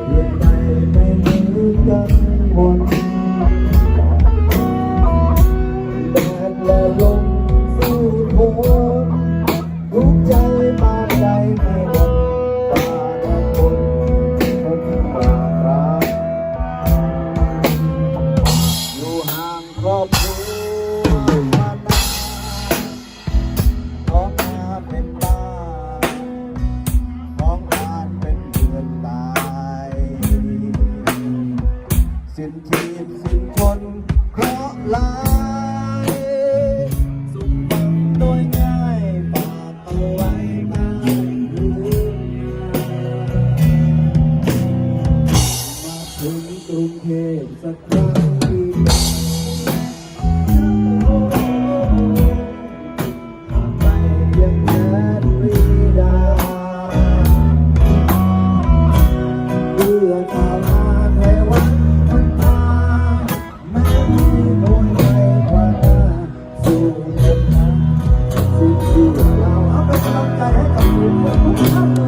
Yeah. สิ้นทีสิ้นคนเคราะห์ลายสุขบังโดยง่ายปาดเอาไว้ม่ายรู้มาถึงกรุงเทพสักครั้ง Thank you.